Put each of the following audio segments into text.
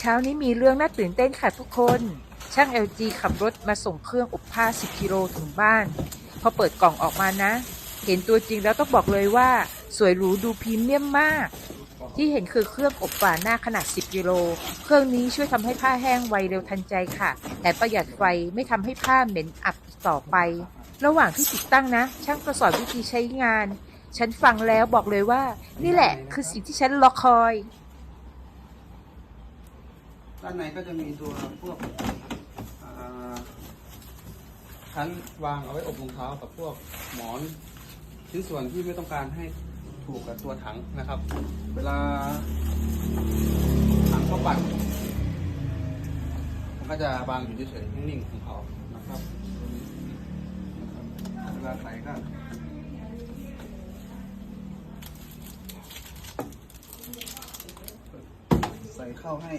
เช้านี้มีเรื่องน่าตื่นเต้นค่ะทุกคน ช่าง LG ขับรถมาส่งเครื่องอบผ้า 10 กิโลถึงบ้าน พอเปิดกล่องออกมานะ เห็นตัวจริงแล้วต้องบอกเลยว่า สวยหรูดูพรีเมียมมาก ที่เห็นคือเครื่องอบฝาหน้าขนาด 10 กิโล เครื่องนี้ช่วยทำให้ผ้าแห้งไวเร็วทันใจค่ะ แต่ประหยัดไฟไม่ทำให้ผ้าเหม็นอับต่อไป ระหว่างที่ติดตั้งนะ ช่างก็สอนวิธีใช้งาน ฉันฟังแล้วบอกเลยว่า นี่แหละ คือสิ่งที่ฉันรอคอย ด้านในก็จะมีตัวพวกชั้นวางเอาไว้อบรองเท้ากับพวกหมอนชิ้นส่วนที่ไม่ต้องการให้ถูกกับตัวถังนะครับ เวลาถังเขาปั่นมันก็จะวางอยู่เฉยๆนิ่งๆของเขานะครับเวลาใส่ก็ใส่เข้าให้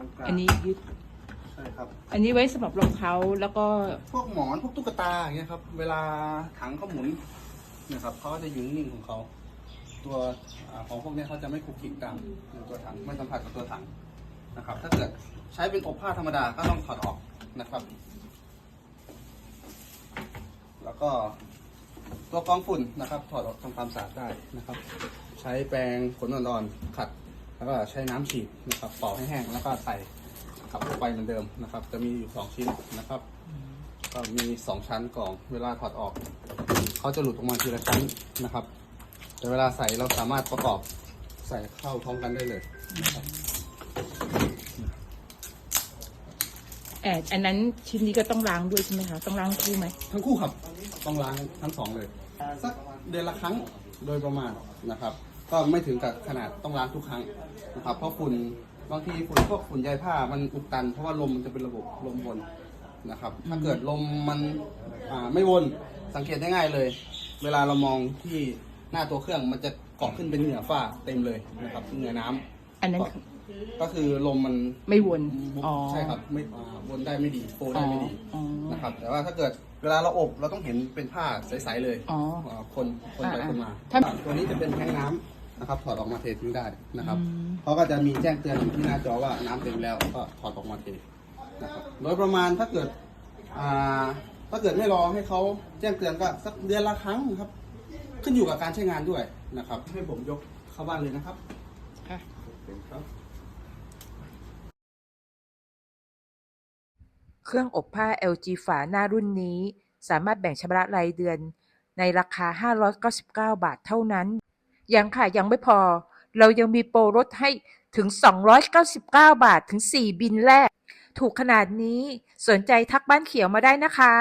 รงกลางอันนี้ยึด ใช่ครับ อันนี้ไว้สำหรับรองเท้าแล้วก็พวกหมอนพวกตุ๊กตาอย่างเงี้ยครับ เวลาถังเขาหมุนเนี่ยครับเขาก็จะอยืนนิ่งของเขา ตัวอ่าของพวกเนี้ยเขาจะไม่คลุกคลิกตามตัวถังไม่สัมผัสกับตัวถังนะครับ ถ้าเกิดใช้เป็นอบผ้าธรรมดาก็ต้องถอดออกนะครับ แล้วก็ตัวกรองฝุ่นนะครับ ถอดออกทำความสะอาดได้นะครับ ใช้แปรงขนอ่อนๆขัด แล้วก็ใช้น้ำฉีดนะครับเป่าให้แห้งแล้วก็ใส่กลับเข้าไปเหมือนเดิมนะครับ จะมีอยู่สองชิ้นนะครับ ก็มีสองชั้นกล่องเวลาถอดออกเขาจะหลุดออกมาทีละชั้นนะครับ แต่เวลาใส่เราสามารถประกอบใส่เข้าพร้อมกันได้เลยนะครับแอบอันนั้นชิ้นนี้ก็ต้องล้างด้วยใช่ไหมคะ ต้องล้างคู่ไหม ทั้งคู่ครับ ต้องล้างทั้งสองเลย สักเดือนละครั้งโดยประมาณนะครับ ก็ไม่ถึงกับขนาดต้องล้างทุกครั้งนะครับ เพราะฝุ่นบางทีฝุ่นพวกฝุ่นใยผ้ามันอุดตัน เพราะว่าลมมันจะเป็นระบบลมวนนะครับ ถ้าเกิดลมมันอ่าไม่วนสังเกตได้ง่ายเลย เวลาเรามองที่หน้าตัวเครื่องมันจะเกาะขึ้นเป็นเหนือฝ้าเต็มเลยนะครับเหนือน้ำอันนั้นก็ก็คือลมมันไม่วน อ๋อใช่ครับไม่อ่าวนได้ไม่ดีโฟได้ไม่ดีอ๋อ นะครับแต่ว่าถ้าเกิดเวลาเราอบเราต้องเห็นเป็นผ้าใสๆเลยอ๋อาคนคนไปอ่าคนมาถ้า ตัวนี้จะเป็นแท้งน้ำ นะครับ ถอดออกมาเททิ้งได้นะครับอืม เขาก็จะมีแจ้งเตือนอยู่ที่หน้าจอว่าน้ำเต็มแล้วก็ถอดออกมาเทนะครับโดยประมาณถ้าเกิดอ่าถ้าเกิดไม่รอให้เขาแจ้งเตือนก็สักเดือนละครั้งครับ ขึ้นอยู่กับการใช้งานด้วยนะครับ ให้ผมยกเข้าบ้านเลยนะครับค่ะครับ เครื่องอบผ้า LG ฝาหน้ารุ่นนี้ สามารถแบ่งชำระรายเดือน ในราคา 599 บาทเท่านั้น ยังค่ะยังไม่พอ เรายังมีโปรลดให้ถึง 299 บาทถึง 4 บินแรก ถูกขนาดนี้สนใจทักบ้านเขียวมาได้นะคะ